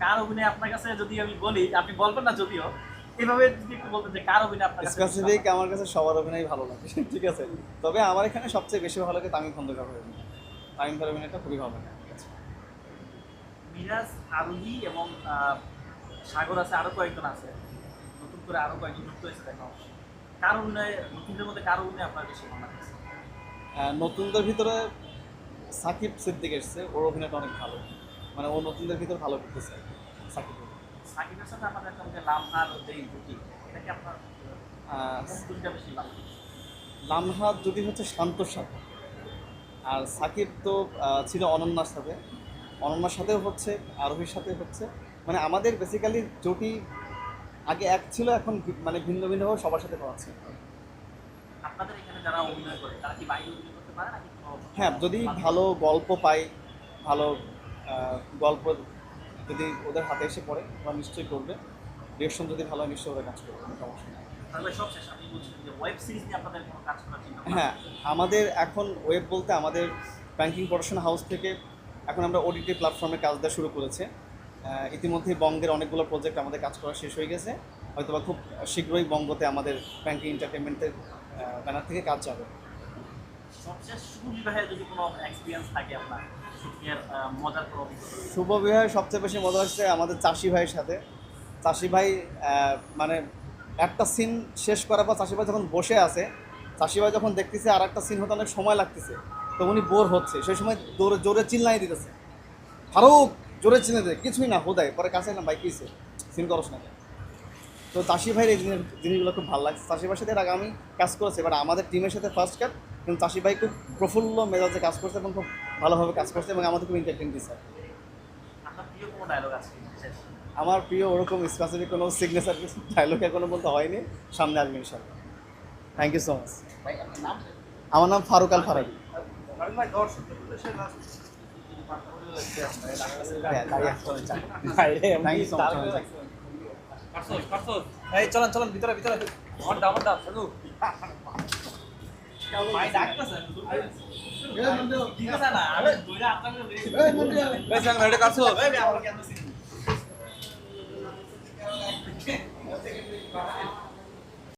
কার অভিনয় আপনার কাছে যদি আমি বলি আপনি বলবেন না যদিও এভাবে যদি একটু বলতেন যে কার অভিনয় আপনার স্পেসিফিক আমার কাছে সবার অভিনয় ভালো লাগে ঠিক আছে? তবে আমার এখানে সবচেয়ে বেশি ভালো লাগে তামিম খন্দকার অভিনয়। তামিম ভাইয়ের অভিনয়টা খুবই ভালো লাগে মিরাজ আরোহী এবং সাগর আছে আরও কয়েকজন আছে। নতুন করে আরও কয়েকজন যুক্ত হয়েছে দেখা। কার অভিনয় নতুনদের মধ্যে কার অভিনয় আপনার বেশি ভালো লাগছে আহ, নতুনদের ভিতরে সাকিব সিদ্দিক এসছে ওর অভিনয়টা অনেক ভালো। মানে ও নতুনদের ভিতরে ভালো করতেছে সাকিব সাকিবের। সাথে আমাদের একটা যে লামহার যে জুটি এটা কি আপনার আহ, বেশি ভালো? লামহাত যদি হচ্ছে শান্তর সাথে আর সাকিব তো ছিল অনন্যার সাথে। অনন্যার সাথেও হচ্ছে আরোহীর সাথে হচ্ছে। মানে আমাদের বেসিক্যালি জুটি আগে এক ছিল এখন মানে ভিন্ন ভিন্নভাবে সবার সাথে পাচ্ছে আপনাদের এখানে যারা অভিনয় করে তারা কি বাইরে অভিনয় করতে পারে নাকি হ্যাঁ যদি ভালো গল্প পাই ভালো গল্প যদি ওদের হাতে এসে পড়ে ওরা নিশ্চয়ই করবে। ডিরেকশন যদি ভালো হয় নিশ্চয়ই ওরা কাজ করবে কোনো সমস্যা নেই। হ্যাঁ আমাদের এখন ওয়েব বলতে আমাদের ব্যাংকিং প্রোডাকশন হাউস থেকে এখন আমরা ওডিটি প্ল্যাটফর্মে কাজ দেওয়া শুরু করেছে। ইতিমধ্যে বঙ্গের অনেকগুলো প্রজেক্ট আমাদের কাজ করা শেষ হয়ে গেছে। হয়তোবা খুব শীঘ্রই বঙ্গতে আমাদের ব্যাংকিং এন্টারটেনমেন্টের ব্যানার থেকে কাজ যাবে। শুভ যদি কোনো এক্সপিরিয়েন্স থাকে আপনার? শুভ বিবাহের সবচেয়ে বেশি মজা হচ্ছে আমাদের চাষি ভাইয়ের সাথে। চাষি ভাই মানে একটা সিন শেষ করার পর চাষি ভাই যখন বসে আছে, চাষি ভাই যখন দেখতেছে আর একটা সিন হতে অনেক সময় লাগতেছে, তো উনি বোর হচ্ছে। সেই সময় জোরে জোরে চিল্লাই দিতেছে। ফারুক, জোরে চিনে দেয় কিছুই না, হোদায়। পরে কাছে না ভাই কিসে সিন করস না তো চাষি ভাইয়ের এই জিনিস- জিনিসগুলো খুব ভালো লাগছে। চাষি ভাইয়ের সাথে এর আগে আমি কাজ করেছি এবার আমাদের টিমের সাথে ফার্স্ট কাপ কিন্তু চাষি ভাই খুব প্রফুল্ল মেজাজে কাজ করছে এবং খুব ভালোভাবে কাজ করছে এবং আমাদের খুব এন্টারটেন দিচ্ছে আমার প্রিয় ওরকম স্পেসিফিক কোনো সিগনেচার ডায়লগ এখনও বলতে হয়নি। সামনে আসবে ইনশাল্লাহ থ্যাংক ইউ সো মাচ আমার নাম ফারুক আল ফারাবি। হ্যাঁ, অনেক। এই চলেন চলেন ভিতরে ভিতরে। আমার দাম শুধু কাছো